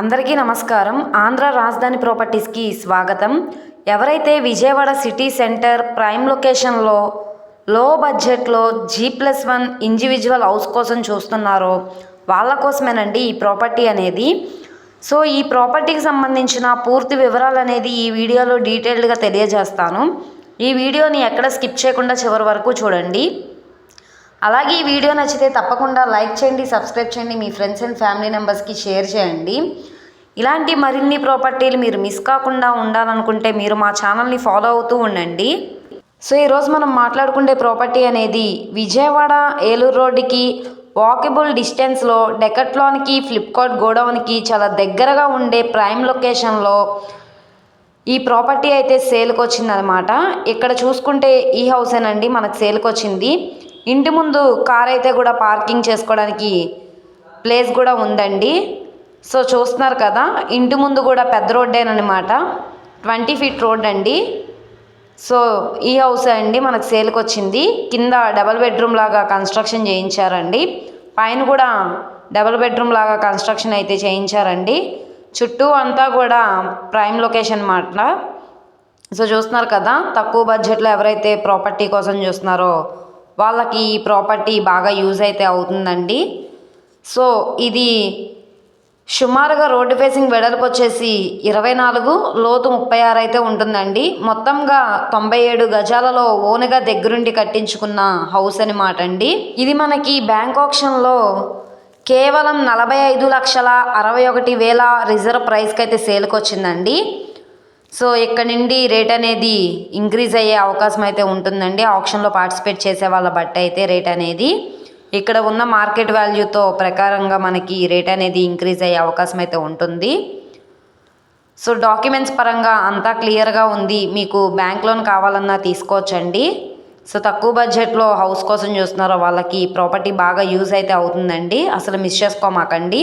అందరికీ నమస్కారం. ఆంధ్ర రాజధాని ప్రాపర్టీస్కి స్వాగతం. ఎవరైతే విజయవాడ సిటీ సెంటర్ ప్రైమ్ లొకేషన్లో లో బడ్జెట్లో G plus one individual house కోసం చూస్తున్నారో వాళ్ళ కోసమేనండి ఈ ప్రాపర్టీ అనేది. సో ఈ ప్రాపర్టీకి సంబంధించిన పూర్తి వివరాలు అనేది ఈ వీడియోలో డీటెయిల్డ్గా తెలియజేస్తాను. ఈ వీడియోని ఎక్కడ స్కిప్ చేయకుండా చివరి వరకు చూడండి. అలాగే ఈ వీడియో నచ్చితే తప్పకుండా లైక్ చేయండి సబ్స్క్రైబ్ చేయండి మీ ఫ్రెండ్స్ అండ్ ఫ్యామిలీ మెంబర్స్కి షేర్ చేయండి. ఇలాంటి మరిన్ని ప్రాపర్టీలు మీరు మిస్ కాకుండా ఉండాలనుకుంటే మీరు మా ఛానల్ని ఫాలో అవుతూ ఉండండి. సో ఈరోజు మనం మాట్లాడుకునే ప్రాపర్టీ అనేది విజయవాడ ఏలూరు రోడ్డుకి వాకబుల్ డిస్టెన్స్లో డెకట్లాన్కి ఫ్లిప్కార్ట్ గోడౌన్కి చాలా దగ్గరగా ఉండే ప్రైమ్ లొకేషన్లో ఈ ప్రాపర్టీ అయితే సేల్కి వచ్చిందనమాట ఇక్కడ చూసుకుంటే ఈ హౌసేనండి మనకు సేల్కి వచ్చింది. ఇంటి ముందు కార్ అయితే కూడా పార్కింగ్ చేసుకోవడానికి ప్లేస్ కూడా ఉందండి. సో చూస్తున్నారు కదా ఇంటి ముందు కూడా పెద్ద రోడ్డేనమాట ట్వంటీ ఫీట్ రోడ్ అండి సో ఈ హౌస్ అండి మనకు సేల్కి వచ్చింది. కింద డబల్ బెడ్రూమ్ లాగా కన్స్ట్రక్షన్ చేయించారండి. పైన కూడా డబల్ బెడ్రూమ్ లాగా కన్స్ట్రక్షన్ అయితే చేయించారండి. చుట్టూ అంతా కూడా ప్రైమ్ లొకేషన్ మాట సో చూస్తున్నారు కదా తక్కువ బడ్జెట్లో ఎవరైతే ప్రాపర్టీ కోసం చూస్తున్నారో వాళ్ళకి ఈ ప్రాపర్టీ బాగా యూజ్ అయితే అవుతుందండి. సో ఇది సుమారుగా రోడ్డు ఫేసింగ్ వెడల్పు వచ్చేసి ఇరవై నాలుగు లోతు ముప్పై ఆరు అయితే ఉంటుందండి. మొత్తంగా తొంభై ఏడు గజాలలో ఓనుగా దగ్గరుండి కట్టించుకున్న హౌస్ అనమాట అండి. ఇది మనకి బ్యాంక్ ఆప్షన్లో కేవలం నలభై ఐదు లక్షల అరవై ఒకటి వేల రిజర్వ్ ప్రైస్కి అయితే సేల్కి వచ్చిందండి సో ఇక్కడ నుండి రేట్ అనేది ఇంక్రీజ్ అయ్యే అవకాశం అయితే ఉంటుందండి. ఆప్షన్లో పార్టిసిపేట్ చేసే వాళ్ళ బట్టి అయితే రేట్ అనేది ఇక్కడ ఉన్న మార్కెట్ వాల్యూతో ప్రకారంగా మనకి రేట్ అనేది ఇంక్రీజ్ అయ్యే అవకాశం అయితే ఉంటుంది. సో డాక్యుమెంట్స్ పరంగా అంతా క్లియర్గా ఉంది. మీకు బ్యాంక్ లోన్ కావాలన్నా తీసుకోవచ్చండి. సో తక్కువ బడ్జెట్లో హౌస్ కోసం చూస్తున్నారో వాళ్ళకి ప్రాపర్టీ బాగా యూజ్ అయితే అవుతుందండి. అసలు మిస్ చేసుకోమాకండి